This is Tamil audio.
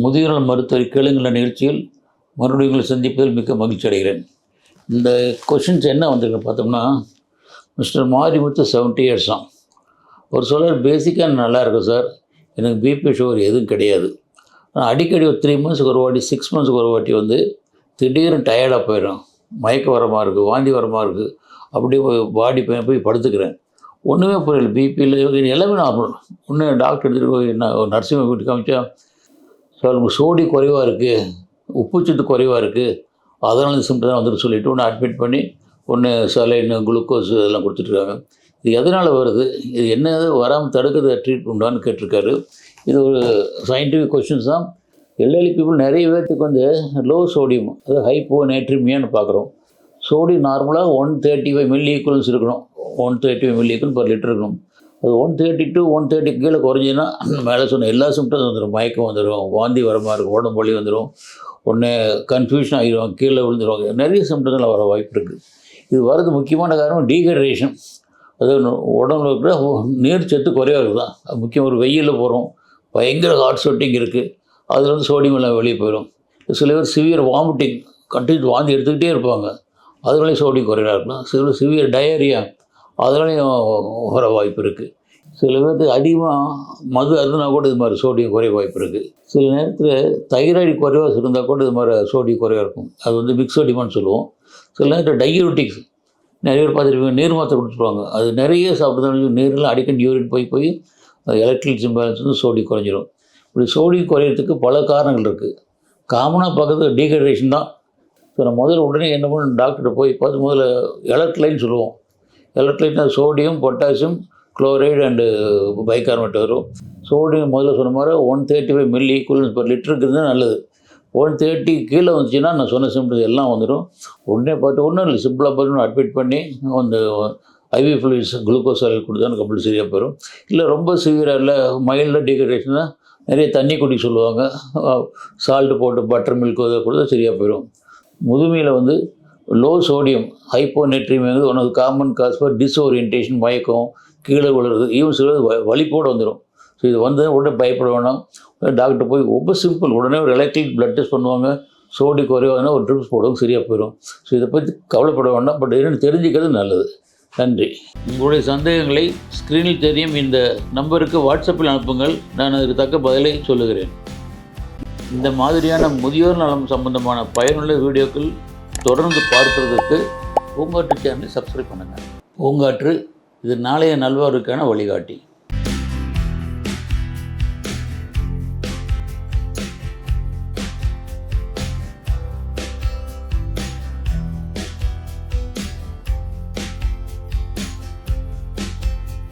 முதியோர் மருத்துவரை கேளுங்கிற நிகழ்ச்சியில் மறுபடியும் உங்களை சந்திப்பதில் மிக்க மகிழ்ச்சி அடைகிறேன். இந்த கொஷின்ஸ் என்ன வந்திருக்கு பார்த்தோம்னா மிஸ்டர் மாரிமுத்து செவன்ட்டி இயர்ஸாம் ஒரு சிலர் பேசிக்காக நல்லா இருக்கும் சார் எனக்கு பிபி சுகர் எதுவும் கிடையாது. ஆனால் அடிக்கடி ஒரு த்ரீ மந்த்ஸ்க்கு ஒரு வாட்டி சிக்ஸ் மந்த்ஸ்க்கு ஒரு வாட்டி வந்து திடீர்னு டயர்டாக போயிடும் மயக்க வரமாக இருக்குது வாந்தி வரமாக இருக்குது அப்படியே போய் பாடி போய் போய் படுத்துக்கிறேன். ஒன்றுமே புரியல. பிபியில் எல்லாமே நார்மல் ஒன்று டாக்டர் எடுத்துகிட்டு போய் நான் ஒரு நர்சிங் வீட்டுக்கு காமிச்சா சார் உங்களுக்கு சோடி குறைவாக இருக்குது உப்புச்சத்து குறைவாக இருக்குது அதனால இந்த சிம்டம் வந்துட்டு சொல்லிவிட்டு ஒன்று அட்மிட் பண்ணி ஒன்று சலைன்னு குளுக்கோஸ் இதெல்லாம் கொடுத்துட்ருக்காங்க இது எதனால் வருது? இது என்ன வராமல் தடுக்கிறது ட்ரீட் உண்டான்னு கேட்டிருக்காரு. இது ஒரு சயின்டிஃபிக் கொஷின்ஸ் தான். எல்எல்இ பீப்புள் நிறைய பேர்த்துக்கு வந்து லோ சோடியம் அதாவது ஹைப்போ நேட்ரிமியான்னு பார்க்குறோம். சோடியம் நார்மலாக one thirty five milli equals இருக்கணும். One thirty five milli equal per litre இருக்கணும். அது one thirty to one thirty கீழே குறைஞ்சின்னா மேலே சொன்ன எல்லா சிம்டம்ஸ் வந்துடும் மயக்கம் வந்துடும் வாந்தி வர மாதிரி இருக்கும் உடம்பு வலி வந்துடும் ஒன்று கன்ஃபியூஷன் ஆகிடும் கீழே விழுந்துருவாங்க. நிறைய சிம்டம்ஸில் வர வாய்ப்பு இருக்குது இது வர்றது முக்கியமான காரணம் டீஹைட்ரேஷன் அது உடம்புல இருக்கிற நீர் சத்து குறைவாக தான். அது முக்கியம் ஒரு வெயிலில் போகிறோம் பயங்கர ஹாட் ஸ்வெட்டிங் இருக்குது அதில் வந்து சோடியம் எல்லாம் வெளியே போயிடும் சில பேர் சிவியர் வாமிட்டிங் கண்டினியூ வாந்தி எடுத்துக்கிட்டே இருப்பாங்க. அதுலேயும் சோடியம் குறைவாக இருக்கலாம் சில சிவியர் டயரியா அதனாலையும் வர வாய்ப்பு இருக்குது சில பேர்த்துக்கு அதிகமாக மது அருந்தினா கூட இது மாதிரி சோடியம் குறைய வாய்ப்பு இருக்குது சில நேரத்தில் தைராய்டு குறைவாக இருந்தால் கூட இது மாதிரி சோடியம் குறைவாக இருக்கும். அது வந்து பிக் சோடியமான்னு சொல்லுவோம். சில நேரத்தில் டையூரிட்டிக்ஸ் நிறைய பேர் பார்த்துருப்பீங்க நீர் மாத்திரை கொடுத்துருவாங்க அது நிறைய சாப்பிட்றதுனால நீரில் அடிக்கடி யூரின் போய் போய் எலக்ட்ரிக் இம்பேலன்ஸ் வந்து சோடி குறைஞ்சிரும். இப்படி சோடி குறையிறதுக்கு பல காரணங்கள் இருக்குது காமனாக பார்க்குறது டீஹைட்ரேஷன் தான். ஸோ நம்ம முதல்ல உடனே என்ன பண்ணணும் டாக்டர்கிட்ட போய் பார்த்து முதல்ல எலக்ட்லைன்னு சொல்லுவோம். Electrolyte sodium potassium chloride and bicarbonate வரும். சோடியம் முதல்ல சொன்ன மாதிரி one thirty five milli equivalents per லிட்டருக்கு இருந்தால் நல்லது. ஒன் தேர்ட்டி கீழே வந்துச்சுன்னா நான் சொன்ன சிம்டம்ஸ் எல்லாம் வந்துடும் உடனே பார்த்து ஒன்றும் இல்லை சிம்பிளாக பார்த்து அட்மிட் பண்ணி அந்த ஐவி ஃப்ளூயிட்ஸ் குளுக்கோஸ் ஆயில் கொடுத்தா கம்பல்சரியாக அப்படி சரியாக போயிடும் இல்லை ரொம்ப சிவியராக இல்லை மைல்டாக டீஹைட்ரேஷனாக நிறைய தண்ணி குடிக்க சொல்லுவாங்க. சால்ட்டு போட்டு பட்டர் மில்க் இதை கொடுத்தா சரியாக போயிடும் முதுமையில் வந்து low sodium ஹைப்போநெட்ரிமியங்கிறது one of common cause for disorientation மயக்கம் கீழே விழுறது ஈவன் சில வ- வலிப்போடு வந்துடும் ஸோ இது வந்து உடனே பயப்பட வேணாம் டாக்டர் போய் ரொம்ப சிம்பிள் உடனே ஒரு எலக்ட்ரிக் பிளட் டெஸ்ட் பண்ணுவாங்க. சோடி குறைவாதுன்னா ஒரு ட்ரிப்ஸ் போடுவாங்க சரியாக போயிடும் ஸோ இதை பற்றி கவலைப்பட வேண்டாம். பட் என்னென்னு தெரிஞ்சுக்கிறது நல்லது. நன்றி. உங்களுடைய சந்தேகங்களை ஸ்க்ரீனில் தெரியும். இந்த நம்பருக்கு வாட்ஸ்அப்பில் அனுப்புங்கள். நான் அதற்கு தக்க பதிலை சொல்லுகிறேன். இந்த மாதிரியான முதியோர் நலம் சம்பந்தமான பயனுள்ள வீடியோக்கள் தொடர்ந்து பார்ப்பதற்கு பூங்காற்று சேனலை சப்ஸ்கிரைப் பண்ணுங்கள் பூங்காற்று இது நாளைய நல்வாருக்கான வழிகாட்டி.